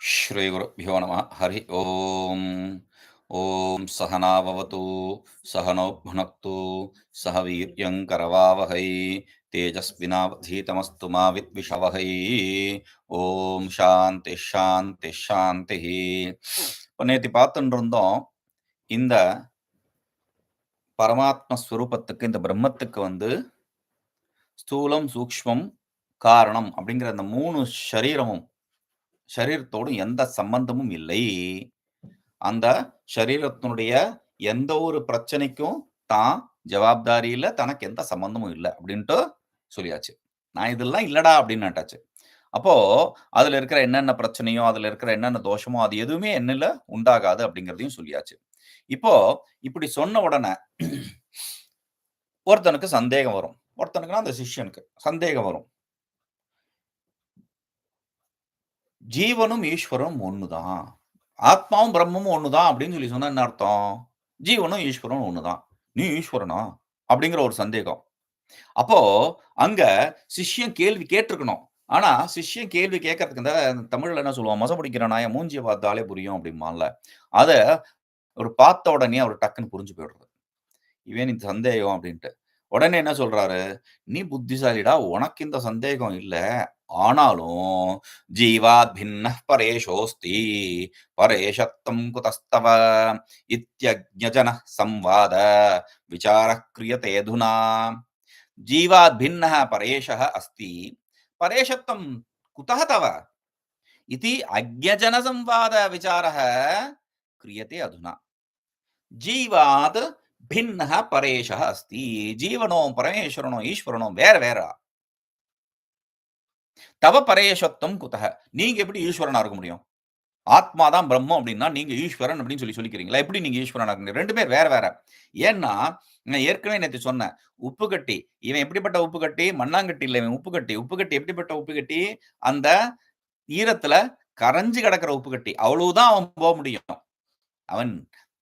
ஸ்ரீகுருபியோ நம ஹரி ஓம் ஓம் சகனாபவத்து சகனோ புனக்து சக வீரியங்கரவாவகை தேஜஸ்வினாவதீதமஸ்து மா வித்விஷவகை ஓம் சாந்தி சாந்தி ஷாந்தி இப்போ நேற்று பார்த்துட்டு இருந்தோம் இந்த பரமாத்ம ஸ்வரூபத்துக்கு இந்த பிரம்மத்துக்கு வந்து ஸ்தூலம் சூக்மம் காரணம் அப்படிங்கிற அந்த மூணு சரீரமும் சரீரத்தோடும் எந்த சம்பந்தமும் இல்லை. அந்த சரீரத்தினுடைய எந்த ஒரு பிரச்சனைக்கும் தான் ஜவாப்தாரியில தனக்கு எந்த சம்பந்தமும் இல்லை அப்படின்ட்டு சொல்லியாச்சு. நான் இதெல்லாம் இல்லடா அப்படின்னு நட்டாச்சு அப்போ அதுல இருக்கிற என்னென்ன பிரச்சனையோ அதுல இருக்கிற என்னென்ன தோஷமோ அது எதுவுமே என்னல உண்டாகாது அப்படிங்கிறதையும் சொல்லியாச்சு. இப்போ இப்படி சொன்ன உடனே ஒருத்தனுக்கு சந்தேகம் வரும். ஒருத்தனுக்குன்னா அந்த சிஷ்யனுக்கு சந்தேகம் வரும். ஜீவனும் ஈஸ்வரனும் ஒண்ணுதான். ஆத்மாவும் பிரம்மமும் ஒண்ணுதான் அப்படின்னு சொல்லி சொன்னா என்ன அர்த்தம்? ஜீவனும் ஈஸ்வரனும் ஒண்ணுதான். நீ ஈஸ்வரனா? அப்படிங்கிற ஒரு சந்தேகம். அப்போ அங்க சிஷ்யம் கேள்வி கேட்டிருக்கணும். ஆனா சிஷ்யம் கேள்வி கேட்கறதுக்கு இந்த தமிழ்ல என்ன சொல்லுவான் மசம் பிடிக்கிற நாய மூஞ்சியை பார்த்தாலே புரியும் அப்படிம்பான்ல. அத ஒரு பார்த்த உடனே அவர் டக்குன்னு புரிஞ்சு போயிடுறது. இவன் இந்த சந்தேகம் அப்படின்ட்டு. உடனே என்ன சொல்றாரு? நீ புத்திசாலிடா உனக்கு இந்த சந்தேகம் இல்ல. ஆனாலும் ஜீவாத் பின்ன பரேஷோஸ்தி பரேஷத்தம் குதஸ்தவ இத்தியஜன சம்வாத விசார கிரியதேதுனா ஜீவாத் பின்ன பரேஷ அஸ்தி பரேஷத்தம் குதः தவ இதி அஜ்ஞஜன சம்வாத விசாரः கிரியதே அதுனா ஜீவாத் ಭಿನ್ನ ಪರೇಶ ಅಸ್ತಿ ಜೀವನೋ ಪರಮೇಶ್ವರನೋ ஈஸ்வரனோ வேற வேறா தவ பரேஷத்தம் குத்தக நீங்க எப்படி ஈஸ்வரனா இருக்க முடியும்? ஆத்மா தான் பிரம்மம் அப்படின்னா நீங்க ஈஸ்வரன் அப்படின்னு சொல்லி சொல்லிக்கிறீங்களா? எப்படி நீங்க ஈஸ்வரனா இருக்க ரெண்டு பேர் வேற வேற. ஏன்னா நான் ஏற்கனவே நேற்று சொன்னேன் உப்பு கட்டி இவன் எப்படிப்பட்ட உப்பு கட்டி? மண்ணாங்கட்டி இல்லை இவன் உப்பு கட்டி. உப்பு கட்டி எப்படிப்பட்ட உப்பு கட்டி? அந்த ஈரத்துல கரைஞ்சு கிடக்கிற உப்பு கட்டி. அவ்வளவுதான் அவன் போக முடியும். அவன்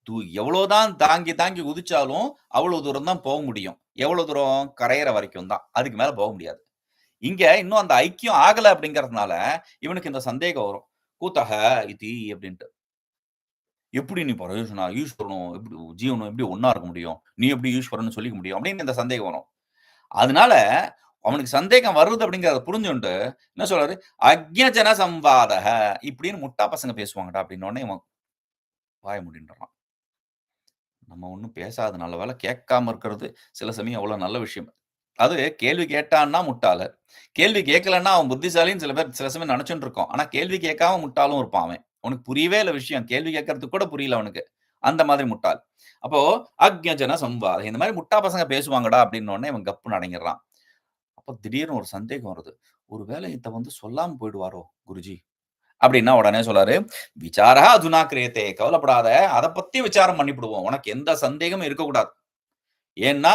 தூ எவ்வளோதான் தாங்கி தாங்கி குதிச்சாலும் அவ்வளோ தூரம் தான் போக முடியும். எவ்வளோ தூரம்? கரையிற வரைக்கும் தான். அதுக்கு மேலே போக முடியாது. இங்கே இன்னும் அந்த ஐக்கியம் ஆகலை அப்படிங்கிறதுனால இவனுக்கு இந்த சந்தேகம் வரும். கூத்தக இது அப்படின்ட்டு. எப்படி நீ பரமேஸ்வரனா ஈஸ்வரனும் எப்படி ஜீவனும் எப்படி ஒன்றா இருக்க முடியும்? நீ எப்படி ஈஸ்வரன் சொல்லிக்க முடியும்? அப்படின்னு இந்த சந்தேகம் வரும். அதனால அவனுக்கு சந்தேகம் வருது அப்படிங்கிறத புரிஞ்சுட்டு என்ன சொல்றாரு? அக்ஞஜன சம்பாதக இப்படின்னு முட்டா பசங்க பேசுவாங்கடா அப்படின்னு உடனே இவன் வாய முடின்றான். நம்ம ஒன்றும் பேசாத நல்ல வேலை கேட்காம இருக்கிறது சில சமயம் அவ்வளோ நல்ல விஷயம். அது கேள்வி கேட்டான்னா முட்டாளர். கேள்வி கேட்கலன்னா அவன் புத்திசாலின்னு சில பேர் சில சமயம் நினச்சிட்டு இருக்கோம். ஆனால் கேள்வி கேட்காம முட்டாளும் இருப்பான் அவன். உனக்கு புரியவே இல்லை விஷயம். கேள்வி கேட்கறதுக்கு கூட புரியல அவனுக்கு. அந்த மாதிரி முட்டாள். அப்போ அக்ஞஜன சம்வாதம். இந்த மாதிரி முட்டா பசங்க பேசுவாங்கடா அப்படின்னு இவன் கப்பு அடங்கிடுறான். அப்போ திடீர்னு ஒரு சந்தேகம் வருது. ஒருவேளை இத வந்து சொல்லாம போயிடுவாரோ குருஜி? அப்படின்னா உடனே சொல்றாரு விசாரா அதுனா கிரியத்தே கவலைப்படாத அதை பத்தி விசாரம் பண்ணிவிடுவோம் உனக்கு எந்த சந்தேகமும் இருக்கக்கூடாது. ஏன்னா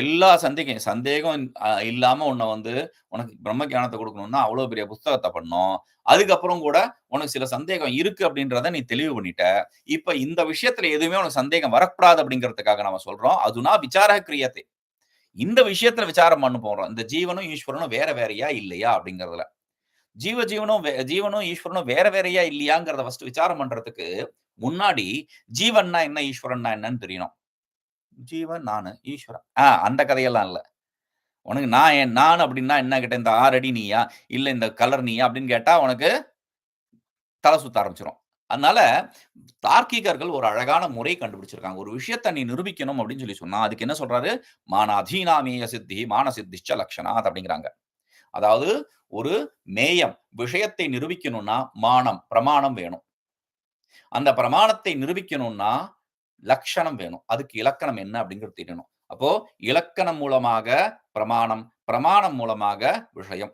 எல்லா சந்தேகம் சந்தேகம் இல்லாம உன்னை வந்து உனக்கு பிரம்ம ஜானத்தை கொடுக்கணும்னா அவ்வளவு பெரிய புஸ்தகத்தை பண்ணோம். அதுக்கப்புறம் கூட உனக்கு சில சந்தேகம் இருக்கு அப்படின்றத நீ தெளிவு பண்ணிட்ட. இப்ப இந்த விஷயத்துல எதுவுமே உனக்கு சந்தேகம் வரக்கூடாது அப்படிங்கிறதுக்காக நம்ம சொல்றோம். அதுனா விசார கிரியத்தை. இந்த விஷயத்துல விசாரம் பண்ண போறோம். இந்த ஜீவனும் ஈஸ்வரனும் வேற வேறையா இல்லையா அப்படிங்கறதுல. ஜீவ ஜீவனும் வே- ஜீவனும் ஈஸ்வரனும் வேற வேறையா இல்லையாங்கிறத ஃபர்ஸ்ட் விசாரம் பண்றதுக்கு முன்னாடி ஜீவன்னா என்ன ஈஸ்வரன்னா என்னன்னு தெரியணும். ஜீவன் நானு ஈஸ்வரன். ஆஹ் அந்த கதையெல்லாம் இல்ல. உனக்கு நான் என் நான் அப்படின்னா என்ன கேட்ட இந்த ஆறு அடி நீயா? இல்ல இந்த கலர் நீயா? அப்படின்னு கேட்டா உனக்கு தலை சுத்த ஆரம்பிச்சிடும் அதனால தார்க்கிகர்கள் ஒரு அழகான முறை கண்டுபிடிச்சிருக்காங்க. ஒரு விஷயத்தை நீ நிரூபிக்கணும் அப்படின்னு சொல்லி சொன்னா அதுக்கு என்ன சொல்றாரு? மான அதீனாமேய சித்தி மான சித்திச்ச லட்சணாத் அப்படிங்கிறாங்க. அதாவது ஒரு மேயம் விஷயத்தை நிரூபிக்கணும்னா மானம் பிரமாணம் வேணும். அந்த பிரமாணத்தை நிரூபிக்கணும்னா லட்சணம் வேணும். அதுக்கு இலக்கணம் என்ன அப்படிங்கிறது தெரியணும். அப்போ இலக்கணம் மூலமாக பிரமாணம் பிரமாணம் மூலமாக விஷயம்.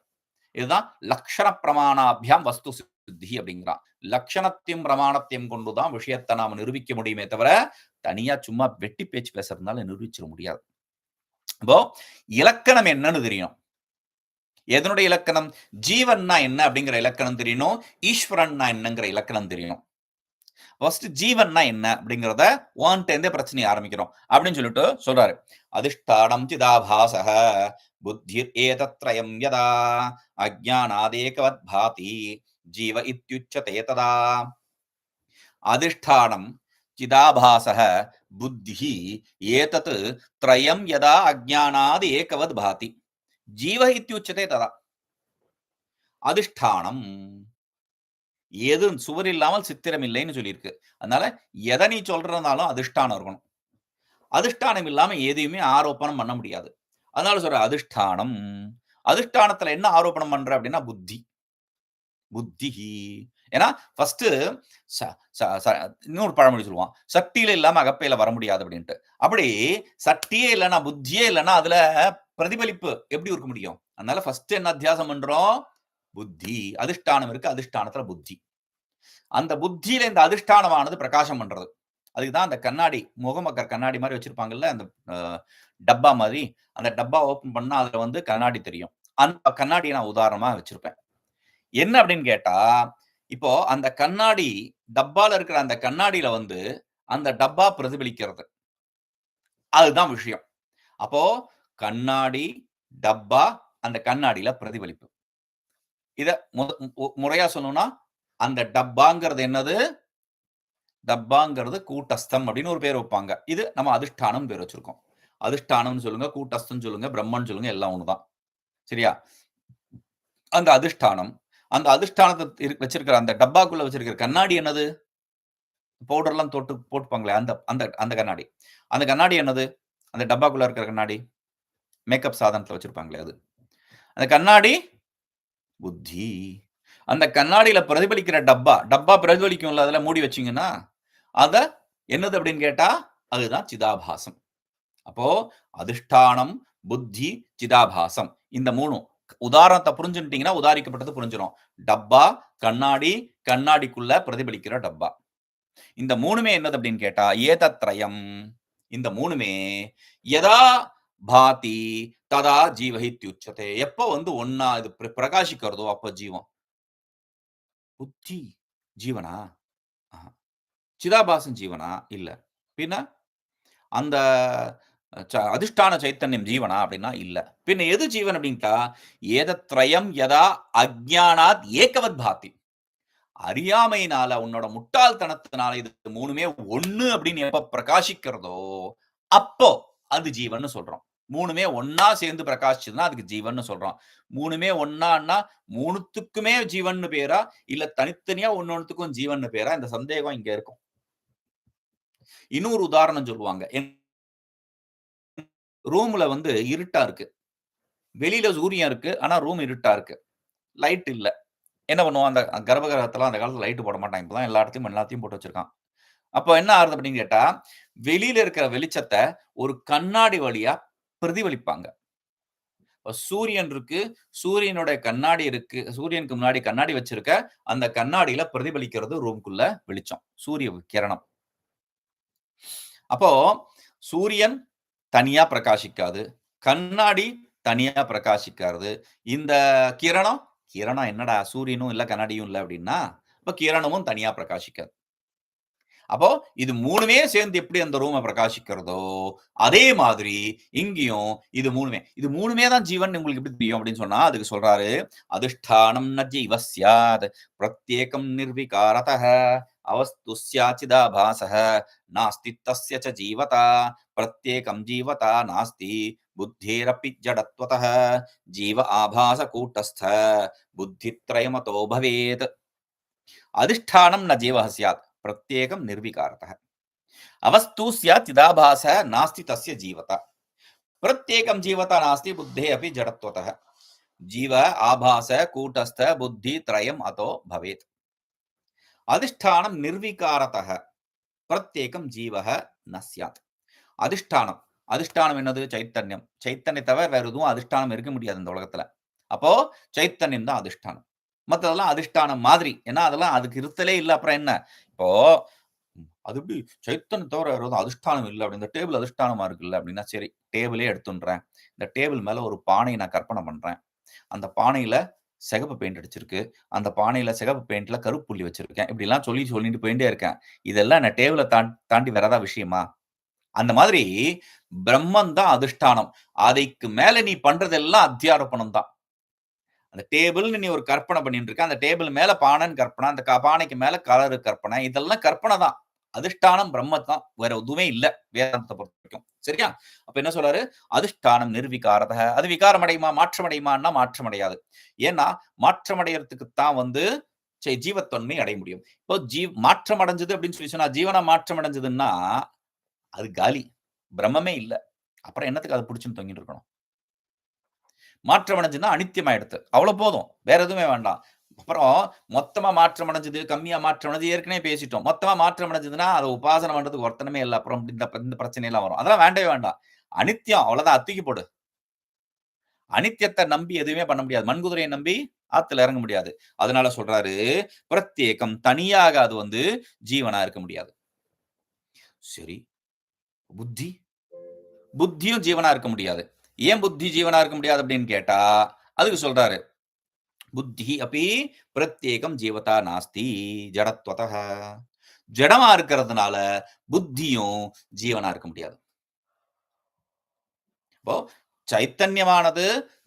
இதுதான் லக்ஷண பிரமாணாபியாம் வஸ்து சித்தி அப்படிங்கிறான் லட்சணத்தையும் பிரமாணத்தையும் கொண்டுதான் விஷயத்தை நாம நிரூபிக்க முடியுமே தவிர தனியா சும்மா வெட்டி பேச்சு பேசுறதுனால நிரூபிச்சிட முடியாது. அப்போ இலக்கணம் என்னன்னு தெரியும் எதனுடைய இலக்கணம்? ஜீவன்னா என்ன அப்படிங்கிற இலக்கணம் தெரியணும் ஈஸ்வரன்னா என்னங்கிற இலக்கணம் தெரியணும் ஃபர்ஸ்ட் ஜீவன்னா என்ன அப்படிங்கிறத ஒன்ட்டேந்தே பிரச்சனை ஆரம்பிக்கிறோம். அப்படின்னு சொல்லிட்டு சொல்றாரு. அதிஷ்டானம் சிதாபாசக புத்திர் ஏதத்ரயம் யதா அஜானாதேகவத் பாதி ஜீவ இத்தியுச்சதே ததா. அதிஷ்டானம் சிதாபாசக புத்தி ஏதத் திரயம் யதா அஜானாத் ஏகவத் பாதி ஜீவ இத்தியுச்சதே ததா. அதிஷ்டானம். எது சுவர் இல்லாமல் சித்திரம் இல்லைன்னு சொல்லியிருக்கு. அதனால எதை நீ சொல்றதுனாலும் அதிஷ்டானம் இருக்கணும். அதிஷ்டானம் இல்லாம எதையுமே ஆரோப்பணம் பண்ண முடியாது. அதனால சொல்ற அதிஷ்டானம். அதிஷ்டானத்துல என்ன ஆரோப்பணம் பண்ற அப்படின்னா புத்தி. புத்தி. ஏன்னா ஃபர்ஸ்ட் இன்னொரு பழமொழி சொல்லுவான். சட்டியில இல்லாம அகப்பையில வர முடியாது அப்படின்ட்டு. அப்படி சட்டியே இல்லைன்னா புத்தியே இல்லைன்னா அதுல பிரதிபலிப்பு எப்படி இருக்க முடியும்? அதனால ஃபர்ஸ்ட் என்ன அத்தியாசம் பண்றோம்? புத்தி. அதிஷ்டானம் இருக்கு அதிஷ்டானத்துல புத்தி. அந்த புத்தியில இந்த அதிஷ்டானமானது பிரகாசம் பண்றது. அதுக்குதான் அந்த கண்ணாடி முகமக்கர் கண்ணாடி மாதிரி வச்சிருப்பாங்கல்ல அந்த டப்பா மாதிரி. அந்த டப்பா ஓப்பன் பண்ணா அதுல வந்து கண்ணாடி தெரியும். அந்த கண்ணாடியை நான் உதாரணமா வச்சிருப்பேன். என்ன அப்படின்னு கேட்டா இப்போ அந்த கண்ணாடி டப்பால இருக்கிற அந்த கண்ணாடியில வந்து அந்த டப்பா பிரதிபலிக்கிறது. அதுதான் விஷயம். அப்போ கண்ணாடி டப்பா அந்த கண்ணாடியில பிரதிபலிப்பு. இத முறையா சொல்லணும்னா அந்த டப்பாங்கிறது என்னது? டப்பாங்கிறது கூட்டஸ்தம் அப்படின்னு ஒரு பேர் வைப்பாங்க. இது நம்ம அதிஷ்டானம் பேர் வச்சிருக்கோம். அதிஷ்டானம்னு சொல்லுங்க கூட்டஸ்தம் சொல்லுங்க பிரம்மன் சொல்லுங்க எல்லாம் ஒண்ணுதான் சரியா? அந்த அதிஷ்டானம் அந்த அதிஷ்டானத்தை வச்சிருக்கிற அந்த டப்பாக்குள்ள வச்சிருக்கிற கண்ணாடி என்னது? பவுடர்லாம் தொட்டு போட்டுப்பாங்களே அந்த அந்த அந்த கண்ணாடி. அந்த கண்ணாடி என்னது? அந்த டப்பாக்குள்ள இருக்கிற கண்ணாடி. மேக்கப் சாதனத்தில் வச்சிருப்பாங்களே அது. அந்த கண்ணாடி புத்தி. அந்த கண்ணாடியில பிரதிபலிக்கிற டப்பா டப்பா பிரதிபலிக்கும்ல அதில் மூடி வச்சீங்கன்னா அத என்னது அப்படின்னு கேட்டா அதுதான் சிதாபாசம். அப்போ அதிஷ்டானம் புத்தி சிதாபாசம். இந்த மூணும். உதாரணத்தை புரிஞ்சுட்டீங்கன்னா உதாரிக்கப்பட்டது புரிஞ்சிடும் டப்பா கண்ணாடி கண்ணாடிக்குள்ள பிரதிபலிக்கிற டப்பா. இந்த மூணுமே என்னது அப்படின்னு கேட்டா ஏதத்ரயம். இந்த மூணுமே எதா பாதி ததா ஜீவஹித்யுச்சதே. எப்ப வந்து ஒன்னா இது பிரகாசிக்கிறதோ அப்ப ஜீவம். புத்தி ஜீவனா? சிதாபாசன் ஜீவனா? இல்ல. பின்ன அந்த அதிஷ்டான சைத்தன்யம் ஜீவனா அப்படின்னா இல்ல. பின்ன எது ஜீவன் அப்படின்ட்டா? ஏதத்ரயம் எதா அஜானாத் ஏகவத் பாத்தி அறியாமையினால உன்னோட முட்டாள்தனத்தினால இது மூணுமே ஒண்ணு அப்படின்னு எப்ப பிரகாசிக்கிறதோ அப்போ அது ஜீவன் சொல்றோம். மூணுமே ஒன்னா சேர்ந்து பிரகாசிச்சதுன்னா அதுக்கு ஜீவன் சொல்றோம். மூணுமே ஒன்னான்னா மூணுத்துக்குமே ஜீவன் பேரா? இல்ல தனித்தனியா ஒன்னொன்னுத்துக்கும் ஜீவன் பேரா? இந்த சந்தேகம் இங்க இருக்கும். இன்னொரு உதாரணம் சொல்லுவாங்க. ரூம்ல வந்து இருட்டா இருக்கு. வெளியில சூரியன் இருக்கு. ஆனா ரூம் இருட்டா இருக்கு. லைட் இல்ல. என்ன பண்ணுவோம்? அந்த கர்ப்பகிரகத்துல அந்த காலத்துல லைட் போட மாட்டாங்க. இப்பதான் எல்லா இடத்தையும் எல்லாத்தையும் போட்டு வச்சிருக்கான். அப்போ என்ன ஆறுது அப்படின்னு கேட்டா வெளியில இருக்கிற வெளிச்சத்தை ஒரு கண்ணாடி வழியா பிரதிபலிப்பாங்க. சூரியன் இருக்கு சூரியனுடைய கண்ணாடி இருக்கு சூரியனுக்கு முன்னாடி கண்ணாடி வச்சிருக்க அந்த கண்ணாடியில பிரதிபலிக்கிறது ரூம்குள்ள வெளிச்சம் சூரிய கிரணம். அப்போ சூரியன் தனியா பிரகாசிக்காது கண்ணாடி தனியா பிரகாசிக்காது. இந்த கிரணம் கிரணம் என்னடா சூரியனும் இல்ல கண்ணாடியும் இல்லை அப்படின்னா இப்ப கிரணமும் தனியா பிரகாசிக்காது. அப்போ இது மூணுமே சேர்ந்து எப்படி அந்த ரூமை பிரகாசிக்கிறதோ அதே மாதிரி இங்கேயும் இது மூணுமே இது மூணுமே தான் ஜீவன் உங்களுக்கு எப்படி தெரியும் அப்படின்னு சொன்னா அதுக்கு சொல்றாரு அதிஷ்டானம் ந ஜீவஸ்யாத் பிரத்யேகம் நிர்விகாரத அவஸ்து சியாச்சிதாபாசः நாஸ்தி தஸ்ய ச ஜீவதா பிரத்யேகம் ஜீவதா நாஸ்தி बुद्धेरपि जडत्वतः जीव आभासकूटस्थ बुद्धित्रयमतो भवेत् अधिष्ठानं न जीवः स्यात् பிரத்யேகம் நிர்விகாரத அவஸ்து சியாத் இதாபாச நாஸ்தி தஸ்ய ஜீவத பிரத்யேகம் ஜீவத நாஸ்தி புத்தே அப்படி ஜடத்வத ஜீவ ஆபாச கூட்டஸ்த புத்தி திரயம் அதோ பவேத் அதிஷ்டானம் நிர்விகாரத பிரத்யேகம் ஜீவக ந அதிஷ்டானம் அதிஷ்டானம் என்னது? சைத்தன்யம் சைத்தன்யத்தை தவிர வேற எதுவும் அதிஷ்டானம் இருக்க முடியாது இந்த உலகத்துல. அப்போ சைத்தன்யம் தான் அதிஷ்டானம். மற்றதெல்லாம் அதிஷ்டானம் மாதிரி. ஏன்னா அதெல்லாம் அதுக்கு இருத்தலே இல்லை. அப்புறம் என்ன? இப்போ அது எப்படி சைத்தன்யம் தவிர வேறு எதுவும் அதிஷ்டானம் இல்லை அப்படி இந்த டேபிள் அதிஷ்டானமா இருக்குல்ல அப்படின்னா சரி டேபிளே எடுத்துன்றேன். இந்த டேபிள் மேல ஒரு பானையை நான் கற்பனை பண்றேன். அந்த பானையில சிகப்பு பெயிண்ட் அடிச்சிருக்கு. அந்த பானையில சிகப்பு பெயிண்ட்ல கருப்பு புள்ளி வச்சிருக்கேன். இப்படி எல்லாம் சொல்லி சொல்லிட்டு போயிட்டே இருக்கேன். இதெல்லாம் என்ன டேபிளை தாண்டி வரதா விஷயமா? அந்த மாதிரி பிரம்மன் தான் அதிஷ்டானம். அதைக்கு மேல நீ பண்றதெல்லாம் அத்தியாரோப்பணம் தான். அந்த டேபிள்னு நீ ஒரு கற்பனை பண்ணிட்டு இருக்க அந்த டேபிள் மேல பானைன்னு கற்பனை அந்த பானைக்கு மேல கலரு கற்பனை இதெல்லாம் கற்பனை தான். அதிஷ்டானம் பிரம்ம தான் வேற எதுவுமே இல்லை வேதாந்தத்தை பொறுத்த வரைக்கும் சரியா? அப்ப என்ன சொல்றாரு? அதிஷ்டானம் நிர்விகாரத அது விகாரம் அடையுமா மாற்றம் அடையுமான்னா மாற்றம் அடையாது ஏன்னா மாற்றம் அடையறதுக்குத்தான் வந்து ஜீவத்தன்மை அடைய முடியும். இப்போ ஜீ மாற்றம் அடைஞ்சது அப்படின்னு சொல்லி சொன்னா ஜீவனா மாற்றம் அடைஞ்சதுன்னா அது காலி. பிரம்மமே இல்லை. அப்புறம் என்னத்துக்கு அதை பிடிச்சுன்னு தொங்கிட்டு இருக்கணும்? மாற்றம் அடைஞ்சுன்னா அனித்தியம் ஆயிடுத்து போதும். வேற எதுவுமே வேண்டாம். அப்புறம் மொத்தமா மாற்றம் அடைஞ்சது கம்மியா மாற்றம் அடைஞ்சது ஏற்கனவே பேசிட்டோம். மொத்தமா மாற்றம் அடைஞ்சதுன்னா அதை உபாசனை பண்றதுக்கு ஒருத்தனமே இல்லை. அப்புறம் இந்த இந்த பிரச்சனை எல்லாம் வரும். அதெல்லாம் வேண்டவே வேண்டாம். அனித்தியம் அவ்வளவுதான். அத்திக்கு போடு. அனித்தியத்தை நம்பி எதுவுமே பண்ண முடியாது. மண்குதிரையை நம்பி ஆத்துல இறங்க முடியாது. அதனால சொல்றாரு பிரத்யேகம் தனியாக அது வந்து ஜீவனா இருக்க முடியாது. சரி. புத்தி. புத்தியும் ஜீவனா இருக்க முடியாது. ஏன் புத்தி ஜீவனா இருக்க முடியாது அப்படின்னு கேட்டா அதுக்கு சொல்றாரு. புத்தி அப்படி பிரத்யேகம் ஜீவதா நாஸ்தி ஜடத்வத ஜடமா இருக்கிறதுனால புத்தியும் ஜீவனா இருக்க முடியாது. இப்போ சைத்தன்யமானது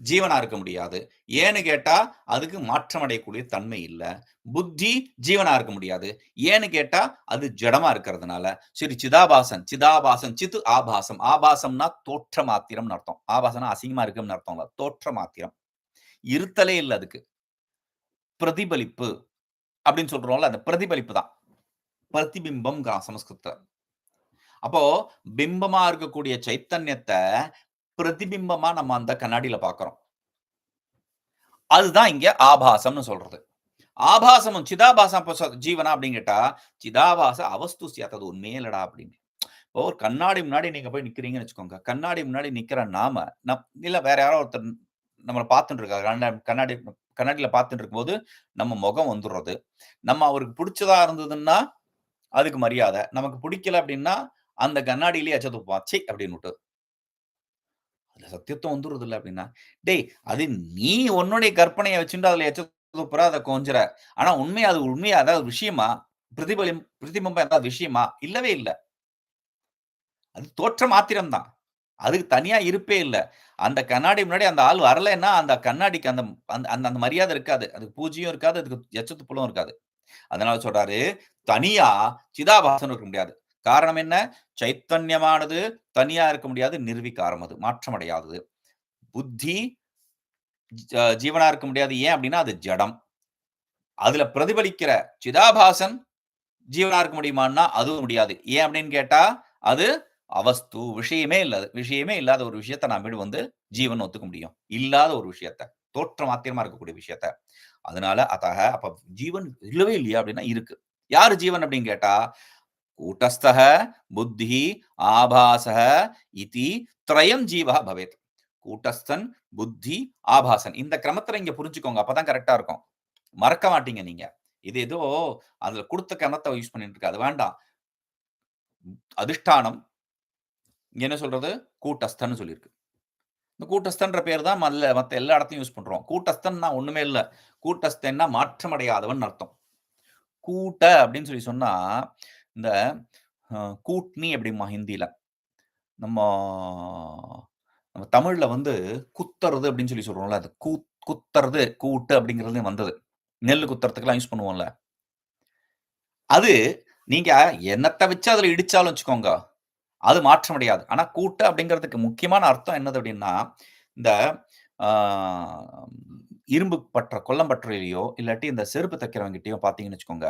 ஜீவனா இருக்க முடியாது. ஏன்னு கேட்டா அதுக்கு மாற்றம் அடையக்கூடிய தன்மை இல்லை. புத்தி ஜீவனா இருக்க முடியாது. ஏன்னு கேட்டா அது ஜடமா இருக்கிறதுனால. சரி சிதாபாசன் சிதாபாசன் சித்து ஆபாசம். ஆபாசம்னா தோற்ற மாத்திரம்னு அர்த்தம். ஆபாசம்னா அசிங்கமா இருக்கும்னு அர்த்தம் இல்ல. தோற்ற மாத்திரம். இருத்தலே இல்ல அதுக்கு. பிரதிபலிப்பு அப்படின்னு சொல்றோம்ல அந்த பிரதிபலிப்பு தான். பிரதிபிம்பம் சமஸ்கிருத்த அப்போ பிம்பமா இருக்கக்கூடிய சைத்தன்யத்தை பிரதிபிம்பமா நம்ம அந்த கண்ணாடியில பாக்குறோம். அதுதான் இங்க ஆபாசம்னு சொல்றது. ஆபாசமும் சிதாபாசம் ஜீவனா அப்படின்னு கேட்டா சிதாபாச அவஸ்து சேர்த்தது அது உண்மையே இல்லடா அப்படின்னு. இப்போ ஒரு கண்ணாடி முன்னாடி நீங்க போய் நிக்கிறீங்கன்னு வச்சுக்கோங்க. கண்ணாடி முன்னாடி நிக்கிற நாம நம் இல்ல வேற யாரோ ஒருத்தர் நம்மளை பார்த்துட்டு இருக்காரு. கண்ணா- கண்ணாடி கண்ணாடியில பார்த்துட்டு இருக்கும்போது நம்ம முகம் வந்துடுறது. நம்ம அவருக்கு பிடிச்சதா இருந்ததுன்னா அதுக்கு மரியாதை. நமக்கு பிடிக்கல அப்படின்னா அந்த கண்ணாடியிலேயே அச்ச துப்பான் சே அப்படின்னு விட்டு. சத்தியத்துவம் வந்துடுறது இல்லை அப்படின்னா டேய் அது நீ உன்னுடைய கற்பனையை வச்சுட்டு அதுல எச்ச துப்புற அதை கொஞ்சற. ஆனா உண்மை அது உண்மையா அதாவது விஷயமா? பிரதிபலி பிரதிபிம்பம் ஏதாவது விஷயமா? இல்லவே இல்லை. அது தோற்ற மாத்திரம் தான் அதுக்கு தனியா இருப்பே இல்லை. அந்த கண்ணாடி முன்னாடி அந்த ஆள் வரலைன்னா அந்த கண்ணாடிக்கு அந்த அந்த அந்த அந்த மரியாதை இருக்காது. அதுக்கு பூஜையும் இருக்காது அதுக்கு எச்சத்து புலம் இருக்காது. அதனால சொல்றாரு தனியா சிதாபாசன் இருக்க முடியாது. காரணம் என்ன? சைத்தன்யமானது தனியா இருக்க முடியாது நிர்விகாரம் அது மாற்றமடையாதது. புத்தி ஜீவனா இருக்க முடியாது. ஏன் அப்படின்னா அது ஜடம். அதுல பிரதிபலிக்கிற சிதாபாசன் ஜீவனா இருக்க முடியுமான்னா அதுவும் முடியாது. ஏன் அப்படின்னு கேட்டா அது அவஸ்து விஷயமே இல்லாத விஷயமே இல்லாத ஒரு விஷயத்த நாம் வீடு வந்து ஜீவன் ஒத்துக்க முடியும். இல்லாத ஒரு விஷயத்த தோற்ற மாத்திரமா இருக்கக்கூடிய விஷயத்த. அதனால அதாக அப்ப ஜீவன் இல்லவே இல்லையா அப்படின்னா இருக்கு. யாரு ஜீவன் அப்படின்னு கேட்டா கூட்டஸ்தக புத்தி ஆபாசக இதி திரயம் ஜீவா பவேத் கூட்டஸ்தன் புத்தி ஆபாசன் இந்த கிரமத்துல இங்க புரிஞ்சுக்கோங்க அப்பதான் கரெக்டா இருக்கும். மறக்க மாட்டீங்க நீங்க. இது ஏதோ அதுல கொடுத்த கிரமத்தை யூஸ் பண்ணிட்டு இருக்கு அது வேண்டாம். அதிஷ்டானம் இங்க என்ன சொல்றது? கூட்டஸ்தன்னு சொல்லியிருக்கு. இந்த கூட்டஸ்தன்ற பேர் தான் மல்ல மத்த எல்லா இடத்தையும் யூஸ் பண்றோம். கூட்டஸ்தன்னா ஒண்ணுமே இல்ல. கூட்டஸ்தன்னா மாற்றமடையாதவன் அர்த்தம். கூட்ட அப்படின்னு சொல்லி சொன்னா இந்த கூட்னி அப்படிமா ஹிந்தியில நம்ம நம்ம தமிழ்ல வந்து குத்துறது அப்படின்னு சொல்லி சொல்றோம்ல அது கூ குத்துறது கூட்டு அப்படிங்கிறது வந்தது. நெல் குத்துறதுக்கெல்லாம் யூஸ் பண்ணுவோம்ல. அது நீங்க என்னத்தை வச்சு அதுல இடிச்சாலும் வச்சுக்கோங்க. அது மாற்றமடையாது ஆனா கூட்டு அப்படிங்கிறதுக்கு முக்கியமான அர்த்தம் என்னது அப்படின்னா இந்த இரும்பு பற்ற கொல்லம்பற்றையிலையோ இல்லாட்டி இந்த செருப்பு தைக்கிறவங்கிட்டயோ பாத்தீங்கன்னு வச்சுக்கோங்க.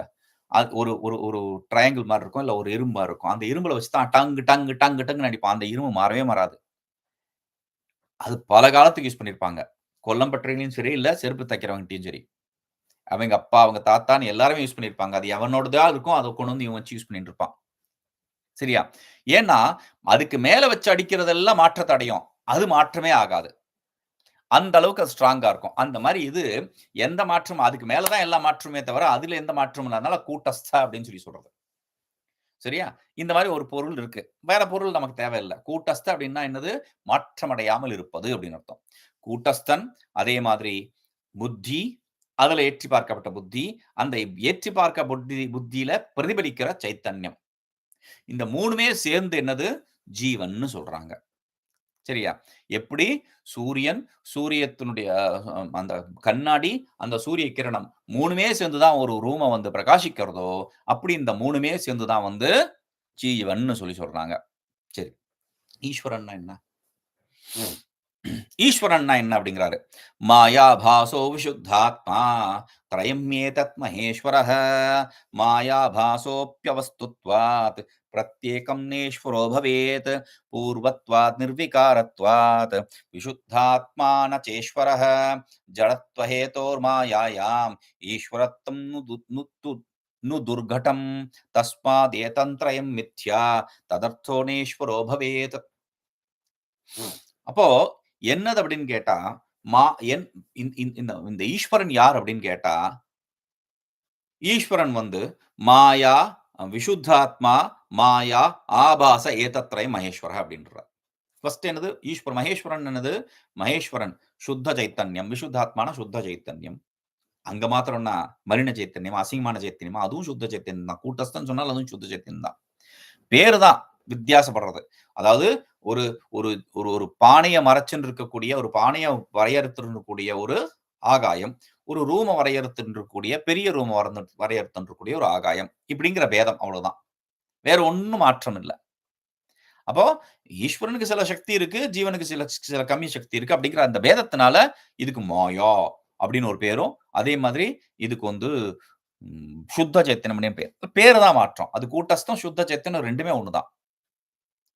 அது ஒரு ஒரு ஒரு ட்ரையாங்கிள் மாதிரி இருக்கும் இல்லை ஒரு இரும்பு மாதிரி இருக்கும் அந்த இரும்புல வச்சு தான் டங்கு டங்கு டங்கு டங்கு நடிப்பான். அந்த இரும்பு மாறவே மாறாது. அது பல காலத்துக்கு யூஸ் பண்ணியிருப்பாங்க கொல்லம்பற்றையிலையும் சரி இல்லை செருப்பு தைக்கிறவங்கிட்டயும் சரி. அவங்க அப்பா அவங்க தாத்தான்னு எல்லாருமே யூஸ் பண்ணியிருப்பாங்க அது எவனோடதா இருக்கும் அதை கொண்டு வந்து இவன் வச்சு யூஸ் பண்ணிட்டு இருப்பான். சரியா? ஏன்னா அதுக்கு மேல வச்சு அடிக்கிறதெல்லாம் மாற்றத்தை அடையும். அது மாற்றமே ஆகாது. அந்த அளவுக்கு அது ஸ்ட்ராங்காக இருக்கும். அந்த மாதிரி இது எந்த மாற்றமும் அதுக்கு மேலே தான் எல்லா மாற்றமே தவிர அதில் எந்த மாற்றமும் இல்லாதனால கூட்டஸ்தா அப்படின்னு சொல்லி சொல்றது. சரியா? இந்த மாதிரி ஒரு பொருள் இருக்கு. வேற பொருள் நமக்கு தேவையில்லை. கூட்டஸ்த அப்படின்னா என்னது? மாற்றமடையாமல் இருப்பது அப்படின்னு அர்த்தம். கூட்டஸ்தன் அதே மாதிரி புத்தி அதுல ஏற்றி பார்க்கப்பட்ட புத்தி அந்த ஏற்றி பார்க்க புத்தி புத்தியில பிரதிபலிக்கிற சைத்தன்யம். இந்த மூணுமே சேர்ந்து என்னது? ஜீவன்னு சொல்றாங்க. சரியா? எப்படி சூரியன், சூரியத்தினுடைய அந்த கண்ணாடி, அந்த சூரிய கிரணம் மூணுமே சேர்ந்து தான் ஒரு ரூமை வந்து பிரகாசிக்கிறதோ, அப்படி இந்த மூணுமே சேர்ந்து தான் வந்து ஜீவன் சொல்லி சொல்றாங்க. சரி. ஈஸ்வரன்னா என்ன? ஈஸ்வரன்னா என்ன அப்படிங்கிறாரு. மாயாபாசோ விசுத்தாத்மா த்ரயம்யேதத் மகேஸ்வரः மாயாபாசோऽப்யவஸ்துத்வாத் பிரத்யேகம் நேஸ்வரோ பவேத் பூர்வத்வாத் நிர்விகாரத்வாத் விசுத்தாத்மா ந சேஸ்வரः ஜடத்வஹேதோர்மாயாயாம் ஈஸ்வரத்வம் நு து நு து நு துர்கடம் தஸ்மாதேதந்த்ரயம் மித்யா ததர்த்தோ நேஸ்வரோ பவேத். அப்போ என்னது அப்படின்னு கேட்டா, மா என் இந்த ஈஸ்வரன் யார் அப்படின்னு கேட்டா, ஈஸ்வரன் வந்து மாயா, விசுத்தாத்மா, மாயா, ஆபாச ஏதத்ரயம் மகேஸ்வர அப்படின்றார். ஃபர்ஸ்ட் என்னது? ஈஸ்வரன் மகேஸ்வரன் என்னது? மகேஸ்வரன் சுத்த சைத்தன்யம். விசுத்தாத்மானா சுத்த சைத்தன்யம். அங்க மாத்திரம்னா மலின சைத்தன்யம், அசிங்கமான சைத்தன்யமா? அதுவும் சுத்த சைத்தன்யம் தான். கூட்டஸ்தன் சொன்னால் அதுவும் சுத்த சைத்தன்யம் தான். பேரு தான் வித்தியாசப்படுறது. அதாவது ஒரு ஒரு ஒரு ஒரு பானையை மறைச்சுன்னு இருக்கக்கூடிய, ஒரு பானைய வரையறுத்துன்னு ஒரு ஆகாயம், ஒரு ரூமை வரையறுத்துன்னு பெரிய ரூமை வரைந்து வரையறுத்துன்னு ஒரு ஆகாயம். இப்படிங்கிற பேதம் அவ்வளவுதான். வேற ஒண்ணும் மாற்றம் இல்லை அப்போ ஈஸ்வரனுக்கு சில சக்தி இருக்கு, ஜீவனுக்கு சில சில கம்மி சக்தி இருக்கு அப்படிங்கிற அந்த பேதத்தினால இதுக்கு மாயா அப்படின்னு ஒரு பேரும், அதே மாதிரி இதுக்கு வந்து சுத்த சைத்தன்யம்னே பேர். பேர் தான் மாற்றம். அது கூட்டஸ்தம், சுத்த சைத்தன்யம் ரெண்டுமே ஒண்ணுதான்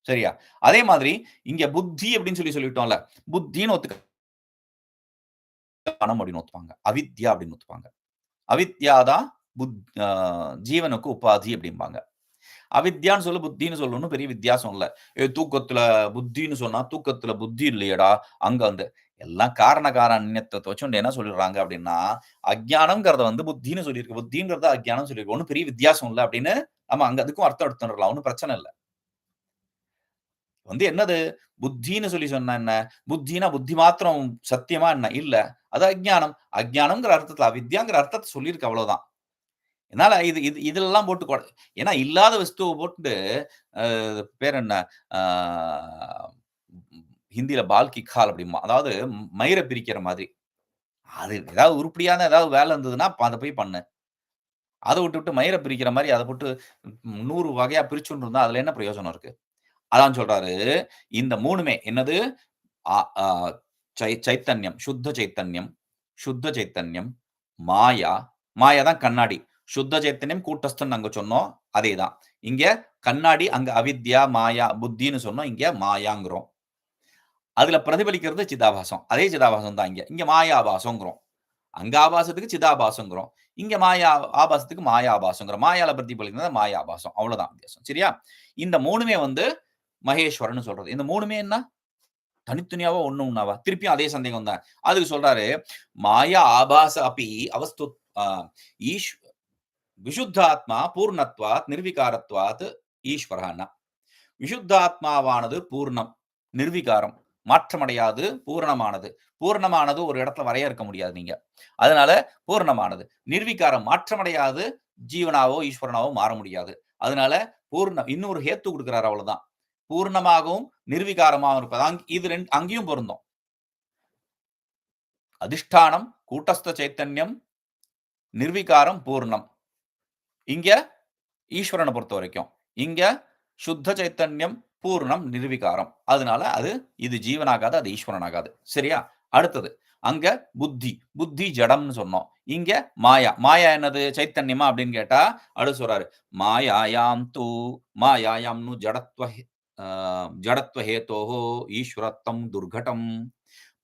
சரியா? அதே மாதிரி இங்க புத்தி அப்படின்னு சொல்லி சொல்லிட்டோம்ல. புத்தின்னு ஒத்துக்க பணம் அப்படின்னு ஒத்துப்பாங்க. அவித்யா அப்படின்னு ஒத்துப்பாங்க. அவித்யா தான் புத் ஜீவனுக்கு உபாதி அப்படிம்பாங்க. அவித்யான்னு சொல்ல புத்தின்னு சொல்லணும்னு பெரிய வித்தியாசம் இல்ல. ஏ தூக்கத்துல புத்தின்னு சொன்னா, தூக்கத்துல புத்தி இல்லையடா அங்க வந்து எல்லாம் காரண காரணத்தை வச்சுண்டு என்ன சொல்லிடுறாங்க அப்படின்னா, அஞ்ஞானம்ங்கிறத வந்து புத்தின்னு சொல்லியிருக்கு. புத்திங்கிறத அஞ்ஞானம்னு சொல்லியிருக்கு. ஒன்றும் பெரிய வித்தியாசம் இல்ல அப்படின்னு நம்ம அங்க அதுக்கும் அர்த்தம் எடுத்துடலாம். ஒன்றும் பிரச்சனை இல்ல. வந்து என்னது? புத்தின்னு சொல்லி சொன்னா என்ன? புத்தினா புத்தி மாத்திரம் சத்தியமா என்ன? இல்ல. அது அஞ்ஞானம். அஞ்ஞானம்ங்கிற அர்த்தத்துல அவித்யாங்கிற அர்த்தத்தை சொல்லியிருக்கு அவ்வளவுதான். என்னால இது இது இதெல்லாம் போட்டு ஏன்னா இல்லாத வஸ்துவை போட்டு பேர் என்ன? ஹிந்தியில பால்கி கால் அப்படிம்பான். அதாவது மயிரை பிரிக்கிற மாதிரி. அது ஏதாவது உருப்படியான ஏதாவது வேலை இருந்ததுன்னா, அதை போய் பண்ணு. விட்டு விட்டு மயிரை பிரிக்கிற மாதிரி அதை போட்டு நூறு வகையா பிரிச்சுன்னு இருந்தா, அதுல என்ன பிரயோஜனம் இருக்கு? அதான் சொல்றாரு. இந்த மூணுமே என்னது? ஆ சை சைத்தன்யம், சுத்த சைத்தன்யம், சுத்த சைத்தன்யம், மாயா, மாயா தான் கண்ணாடி. சுத்த சைத்தன்யம் கூட்டஸ்தன் அங்க சொன்னோம். அதேதான். இங்க கண்ணாடி, அங்க அவித்யா, மாயா, புத்தின்னு சொன்னோம். இங்க மாயாங்கிறோம். அதுல பிரதிபலிக்கிறது சிதாபாசம். அதே சிதாபாசம் தான் இங்க. இங்க மாயாபாசம்ங்கிறோம். அங்க ஆபாசத்துக்கு சிதாபாசங்கிறோம் இங்க மாயா ஆபாசத்துக்கு மாயாபாசங்கிறோம் மாயால பிரதிபலிக்கிறது மாயாபாசம். அவ்வளவுதான் வித்தியாசம். சரியா? இந்த மூணுமே வந்து மகேஸ்வரன் சொல்றது. இந்த மூணுமே என்ன? தனித்தனியாவா ஒண்ணு ஒண்ணாவா? திருப்பியும் அதே சந்தேகம் தான். அதுக்கு சொல்றாரு, மாயா ஆபாச அப்பி அவஸ்து அ ஈஷ் விசுத்தாத்மா பூர்ணத்வாத் நிர்விகாரத்வாத் ஈஸ்வரன்னா விசுத்தாத்மாவானது பூர்ணம், நிர்விகாரம், மாற்றமடையாது, பூரணமானது. பூரணமானது ஒரு இடத்துல வரையறுக்க முடியாது நீங்க. அதனால பூரணமானது. நிர்விகாரம் மாற்றமடையாது, ஜீவனாவோ, ஈஸ்வரனாவோ மாற முடியாது. அதனால பூர்ணம் இன்னொரு ஹேத்து கொடுக்குறாரு அவ்வளவுதான். பூர்ணமாகவும், நிர்விகாரமாகவும் இருப்பது. அங் இது ரெண்டு அங்கேயும் பொருந்தும். அதிஷ்டானம், கூட்டஸ்த சைத்தன்யம், நிர்விகாரம், பூர்ணம். இங்க ஈஸ்வரனை பொறுத்த வரைக்கும் இங்க சுத்த சைத்தன்யம், பூர்ணம், நிர்விகாரம். அதனால அது இது ஜீவனாகாது, அது ஈஸ்வரனாகாது. சரியா? அடுத்தது. அங்க புத்தி. புத்தி ஜடம்னு சொன்னோம். இங்க மாயா. மாயா என்னது? சைத்தன்யமா அப்படின்னு கேட்டா, அடுத்து சொல்றாரு. மாயாயாம் தூ மாயாயாம்னு ஜடத்வ அ ஜடத்வ ஈஸ்வரத்தம் துர்கடம்.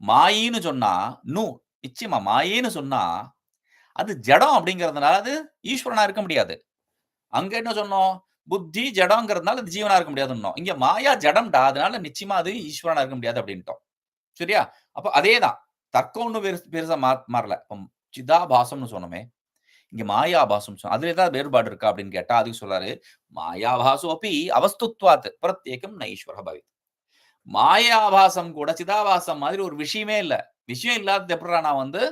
மாயின்னு சொன்னா, நூ நிச்சயமா மாயேன்னு சொன்னா, அது ஜடம் அப்படிங்கிறதுனால அது ஈஸ்வரனா இருக்க முடியாது. அங்க என்ன சொன்னோம்? புத்தி ஜடம்ங்கிறதுனால அது ஜீவனா இருக்க முடியாதுன்னோம். இங்க மாயா ஜடம்டா. அதனால நிச்சயமா அது ஈஸ்வரனா இருக்க முடியாது அப்படின்ட்டோம். சரியா? அப்ப அதேதான். தர்க்கம் ஒண்ணும் பெருசு பெருசா மா மாறல. இப்ப சிதாபாசம்னு சொன்னோமே. இங்க மாயாபாசம் அதுல ஏதாவது வேறுபாடு இருக்கா அப்படின்னு கேட்டா, அதுக்கு சொல்றாரு. மாயாபாசோ அப்படி அவஸ்துத்வாத் பிரத்யேகம் நைஸ்வர ஈஸ்வரः மாயாபாசம் கூட சிதாபாசம் மாதிரி ஒரு விஷயமே இல்ல. விஷயம் இல்லாத எப்படா நான் வந்து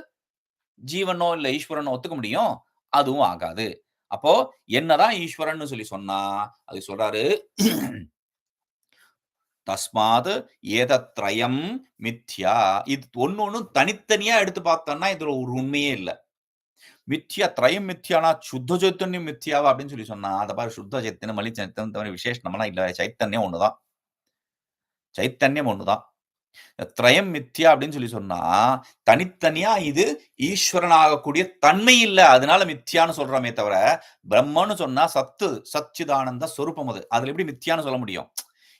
ஜீவனோ, இல்ல ஈஸ்வரனோ ஒத்துக்க முடியும்? அதுவும் ஆகாது. அப்போ என்னதான் ஈஸ்வரன்னு சொல்லி சொன்னா, அது சொல்றாரு. தஸ்மாத் ஏதத்ரயம் மித்யா இது ஒன்னு ஒன்னும் தனித்தனியா எடுத்து பார்த்தோம்னா இதுல ஒரு உண்மையே இல்லை மித்யா திரயம் மித்யானா சுத்த சைத்தன்யம் மித்யாவா அப்படின்னு சொல்லி சொன்னா அதை பாரு சுத்த சைத்தன்யம் மலி சைத்தன்யம் தவிர விசேஷமெல்லாம் இல்ல சைத்தன்யம் ஒண்ணுதான் சைத்தன்யம் ஒண்ணுதான் திரயம் மித்யா அப்படின்னு சொல்லி சொன்னா தனித்தனியா இது ஈஸ்வரன் ஆகக்கூடிய தன்மை இல்லை அதனால மித்யான்னு சொல்றோமே தவிர பிரம்மன்னு சொன்னா சத்து சச்சிதானந்த சொரூபம் அது அதுல எப்படி மித்யான்னு சொல்ல முடியும்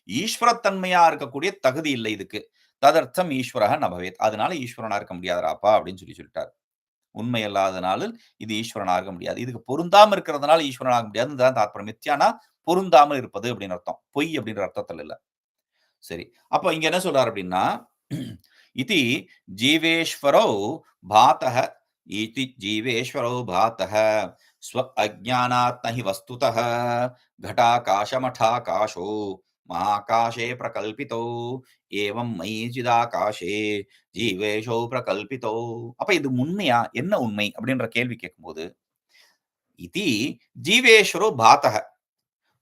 ஈஸ்வரத்தன்மையா இருக்கக்கூடிய தகுதி இல்லை இதுக்கு ததர்த்தம் ஈஸ்வரக நபவேத் அதனால ஈஸ்வரனா இருக்க முடியாதராப்பா அப்படின்னு சொல்லி சொல்லிட்டாரு உண்மை அல்லாதனால இது ஈஸ்வரனா இருக்க முடியாது இதுக்கு பொருந்தாம இருக்கிறதுனால ஈஸ்வரன் ஆக முடியாது தாத்பரம் மித்யானா பொருந்தாமல் இருப்பது அப்படின்னு அர்த்தம் பொய் அப்படின்ற அர்த்தத்தில் இல்ல சரி அப்ப இங்க என்ன சொல்றாரு அப்படின்னா இது ஜீவேஸ்வரோ பாத்தக இதி ஜீவேஸ்வரோ பாத்தக ஸ்வ அஜானாத் நஹி வஸ்துதः घटाकाशमठाकाशो महाकाशे प्रकल्पितो ஏவம் மைஜிதாகாஷே ஜீவேஷோ பிரகல்பிதோ அப்ப இது உண்மையா என்ன உண்மை அப்படின்ற கேள்வி கேட்கும்போது இது ஜீவேஸ்வரோ பாத்தக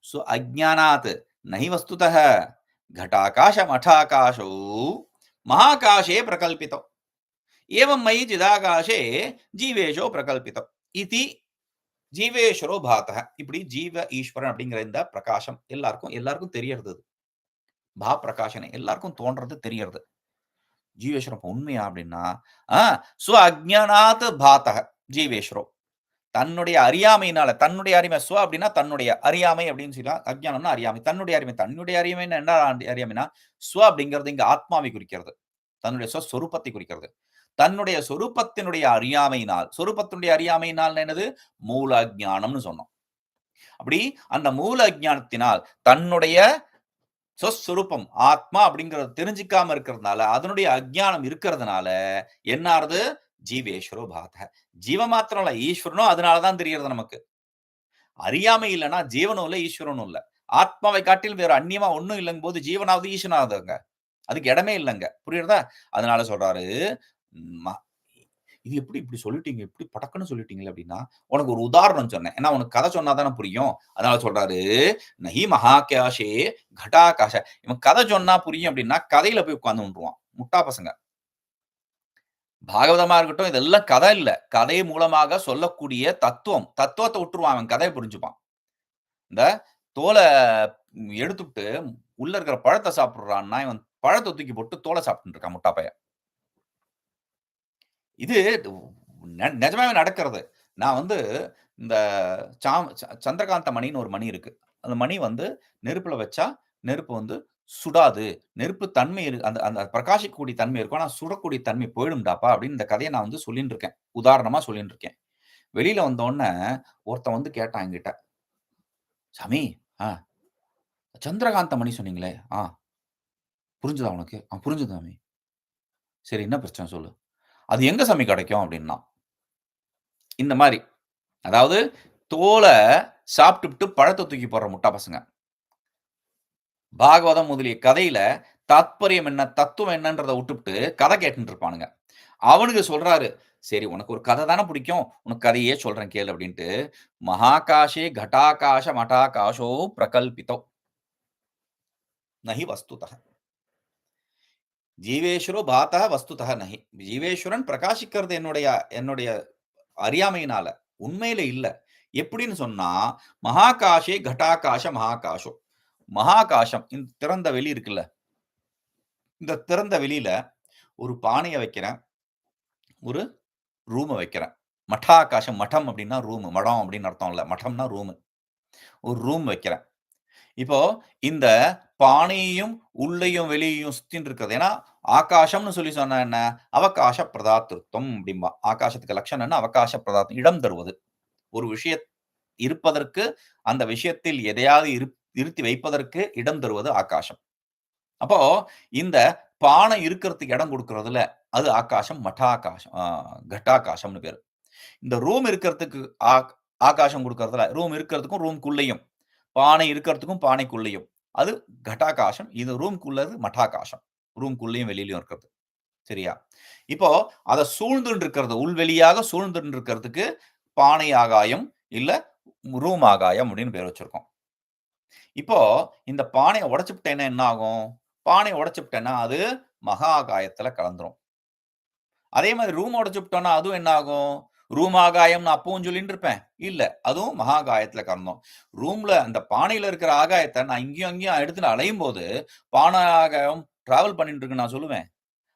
சோ அஜானாத் நஹி வஸ்துதः घटाकाशम अठाकाशो महाकाशे प्रकल्पितो एवं मयि चिदाकाशे ஜீவேஷோ பிரகல்பிதம் இதி ஜீவேஸ்வரோ பாத்தக இப்படி ஜீவ ஈஸ்வரன் அப்படிங்கிற இந்த பிரகாசம் எல்லாருக்கும் எல்லாருக்கும் தெரியறது பா பிரகாசனை எல்லாருக்கும் தோன்றது தெரியறது. ஜீவேஸ்வரம் உண்மையா அப்படின்னா சு அஜானாத் பாத்தக ஜீவேஸ்வரோ. தன்னுடைய அறியாமையினால தன்னுடைய அறிமை சுவ அப்படின்னா தன்னுடைய அறியாமை அப்படின்னு சொல்லலாம் அஜ்ஞானம்னா அறியாமை. தன்னுடைய அறிமை தன்னுடைய அறியாமை என்ன அறியாமைனா சுவ அப்படிங்கிறது இங்க ஆத்மாவை குறிக்கிறது. தன்னுடைய ஸ்வஸ்வரூபத்தை குறிக்கிறது. தன்னுடைய சொரூபத்தினுடைய அறியாமையினால் சொரூபத்தினுடைய அறியாமையினால் என்னது? மூல ஜானம்னு சொன்னோம். அப்படி அந்த மூல ஜானத்தினால் தன்னுடைய சொஸ்வரூபம் ஆத்மா அப்படிங்கறத தெரிஞ்சுக்காம இருக்கிறதுனால அதனுடைய அஜ்ஞானம் இருக்கிறதுனால என்ன ஆறுது? ஜீவேஸ்வரோ பாத. ஜீவ மாத்திரம் இல்ல ஈஸ்வரனும் அதனாலதான் தெரியறது நமக்கு. அறியாமை இல்லைன்னா ஜீவனும் இல்லை ஈஸ்வரனும் இல்ல. ஆத்மாவை காட்டில் வேற அந்நியமா ஒன்னும் இல்லைங்க போது ஜீவனாவது ஈஸ்வரனாவதுங்க. அதுக்கு இடமே இல்லைங்க. புரியுறதா? அதனால சொல்றாரு இது எப்படி இப்படி சொல்லிட்டீங்க? இப்படி படக்குன்னு சொல்லிட்டீங்களே அப்படின்னா உனக்கு ஒரு உதாரணம் சொன்னேன். ஏன்னா உனக்கு கதை சொன்னா தானே புரியும்? அதனால சொல்றாரு நஹி மகாகாஷே கட்டாகாஷ இவன் கதை சொன்னா புரியும் அப்படின்னா கதையில போய் உட்காந்து விட்டுருவான் முட்டா பசங்க. பாகவதமா இருக்கட்டும் இதெல்லாம் கதை இல்ல. கதை மூலமாக சொல்லக்கூடிய தத்துவம். தத்துவத்தை விட்டுருவான் அவன் கதையை புரிஞ்சுப்பான். இந்த தோலை எடுத்துட்டு உள்ள இருக்கிற பழத்தை சாப்பிடுறான்னா இவன் பழத்தை தூக்கி போட்டு தோலை சாப்பிட்டு இருக்கான் முட்டாப்பைய இது நிஜமாவே நடக்கிறது. நான் வந்து இந்த சா சந்திரகாந்த மணின்னு ஒரு மணி இருக்கு. அந்த மணி வந்து நெருப்புல வச்சா நெருப்பு வந்து சுடாது. நெருப்பு தன்மை அந்த அந்த பிரகாசிக்கக்கூடிய தன்மை இருக்கும். ஆனால் சுடக்கூடிய தன்மை போயிடும்டாப்பா அப்படின்னு இந்த கதையை நான் வந்து சொல்லிட்டு இருக்கேன் உதாரணமா சொல்லிட்டு இருக்கேன் வெளியில வந்தோடனே ஒருத்தன் வந்து கேட்டான் என்கிட்ட. சாமி ஆ சந்திரகாந்த மணி சொன்னீங்களே ஆ புரிஞ்சுதா உனக்கு? ஆ புரிஞ்சுதாமி சரி என்ன பிரச்சனை? சொல்லு. அது எங்க சாமி கிடைக்கும் அப்படின்னா இந்த மாதிரி. அதாவது தோலை சாப்பிட்டுட்டு பழத்தை தூக்கி போடுற முட்டா பசங்க. பாகவதம் முதலிய கதையில தாத்பரியம் என்ன தத்துவம் என்னன்றதை விட்டுவிட்டு கதை கேட்டுட்டு இருப்பானுங்க. அவனுக்கு சொல்றாரு சரி உனக்கு ஒரு கதை தானே பிடிக்கும். உனக்கு கதையே சொல்றேன் கேளு அப்படின்ட்டு மகாகாஷே கட்டாகாஷ மட்டாகாஷோ பிரகல்பித்தோ நகி வஸ்துதா ஜீவேஸ்வரோ பாத்தா வஸ்துதா நகி ஜீவேஸ்வரன் பிரகாசிக்கிறது என்னுடைய என்னுடைய அறியாமையினால உண்மையில இல்ல. எப்படின்னு சொன்னா மகாகாஷே கட்டாகாஷ மகாகாஷோ. மகாகாஷம் இந்த திறந்த வெளி இருக்குல்ல. இந்த திறந்த வெளியில ஒரு பானையை வைக்கிறேன். ஒரு ரூமை வைக்கிறேன். மட்டாகாசம் மட்டம் அப்படின்னா ரூம். மடம் அப்படின்னு அர்த்தம் இல்லை. மட்டம்னா ரூமு. ஒரு ரூம் வைக்கிறேன். இப்போ இந்த பானையையும் உள்ளையும் வெளியையும் சுத்தின்னு இருக்கிறது. ஏன்னா ஆகாசம்னு சொல்லி சொன்ன என்ன? அவகாச பிரதாத்திருத்தம் அப்படிம்பா. ஆகாசத்துக்கு லட்சணம் என்ன? அவகாச பிரதாத்தம் இடம் தருவது. ஒரு விஷய இருப்பதற்கு அந்த விஷயத்தில் எதையாவது இரு இருத்தி வைப்பதற்கு இடம் தருவது ஆகாசம். அப்போ இந்த பானை இருக்கிறதுக்கு இடம் கொடுக்கறதுல அது ஆகாசம் மட்டாகாசம் கட்டாகாசம்னு பேரு. இந்த ரூம் இருக்கிறதுக்கு ஆகாசம் கொடுக்கறதுல ரூம் இருக்கிறதுக்கும் ரூம்குள்ளேயும் பானை இருக்கிறதுக்கும் பானைக்குள்ளேயும். அது கட்டாகாசம் இது ரூம்குள்ளது மட்டாகாசம். ரூம்குள்ளேயும் வெளியிலையும் இருக்கிறது. சரியா? இப்போ அதை சூழ்ந்துட்டு இருக்கிறது உள்வெளியாக சூழ்ந்துட்டு இருக்கிறதுக்கு பானை ஆகாயம் இல்ல ரூம் ஆகாயம் அப்படின்னு பேர் வச்சிருக்கோம். இப்போ இந்த பானையை உடைச்சுட்டேன்னா என்ன ஆகும் பானைய உடைச்சுப்புட்டேன்னா, அது மகாகாயத்துல கலந்துரும். அதே மாதிரி ரூம் உடைச்சுப்புட்டோம்னா, அதுவும் என்ன ஆகும்? ரூமாகாயம்னு அப்பவும் சொல்லிட்டு இருப்பேன். இல்ல. அதுவும் மகாகாயத்துல கறந்தோம் ரூம்ல அந்த பானையில இருக்கிற ஆகாயத்தை நான் இங்கேயும், அங்கேயும் எடுத்துட்டு அலையும்போது, பானை ஆகாயம் டிராவல் பண்ணிட்டு இருக்கு நான் சொல்லுவேன்.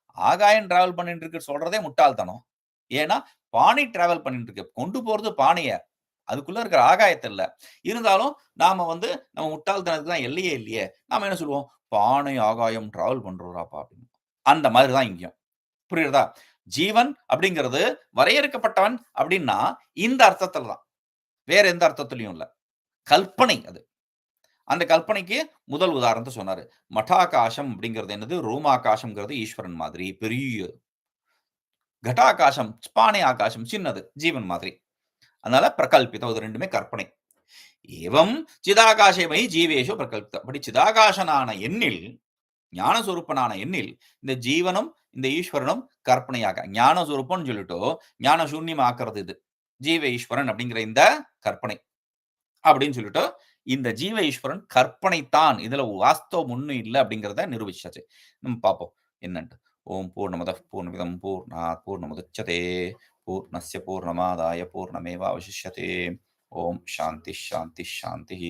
ஆகாயம் டிராவல் பண்ணிட்டு இருக்கு சொல்றதே முட்டாள்தனம். ஏன்னா, பானை டிராவல் பண்ணிட்டு இருக்கு. கொண்டு போறது பானைய. அதுக்குள்ள இருக்கிற ஆகாயத்தை இல்லை இருந்தாலும் நாம வந்து நம்ம முட்டாள்தனத்துக்கு தான் இல்லையே இல்லையே. நாம என்ன சொல்லுவோம்? "பானை ஆகாயம் டிராவல் பண்றதுடாப்பா" அப்படின்னு. அந்த மாதிரி தான் இங்கேயும். புரியுறதா? ஜீவன் அப்படிங்கிறது வரையறுக்கப்பட்டவன் அப்படின்னா, இந்த அர்த்தத்துல தான். வேற எந்த அர்த்தத்திலையும் இல்ல. கல்பனை அது. அந்த கல்பனைக்கு முதல் உதாரணத்தை சொன்னாரு. மட்டாகாசம் அப்படிங்கிறது என்னது? ரூமாகாசம்ங்கிறது ஈஸ்வரன் மாதிரி பெரிய கட்டாகாசம், பானை ஆகாசம் சின்னது. ஜீவன் மாதிரி. அதனால பிரகல்பிதம். இது ரெண்டுமே கற்பனை. ஏவம் சிதாகாசமை ஜீவேஷு பிரகல்பிதம். அப்படி சிதாகாசனான எண்ணில், ஞானஸ்வரூப்பனான எண்ணில், இந்த ஜீவனும், இந்த ஈஸ்வரனும் கற்பனையாக ஞான சுரூபம்னு சொல்லிட்டு, ஞான சூன்யம் ஆக்குறது இது. ஜீவ ஈஸ்வரன் அப்படிங்கிற இந்த கற்பனை. அப்படின்னு சொல்லிட்டு, இந்த ஜீவ ஈஸ்வரன் கற்பனை தான். இதுல வாஸ்தவம் ஒண்ணும் இல்லை அப்படிங்கிறத நிரூபிச்சாச்சு. நம்ம பார்ப்போம் என்னன்ட்டு. ஓம் பூர்ணமத பூர்ணமிதம் பூர்ணாத் பூர்ணமுதச்சதே பூர்ணஸ்ய பூர்ணமாதாய பூர்ணமேவாவசிஷ்யதே. ஓம் சாந்தி ஷாந்தி சாந்தி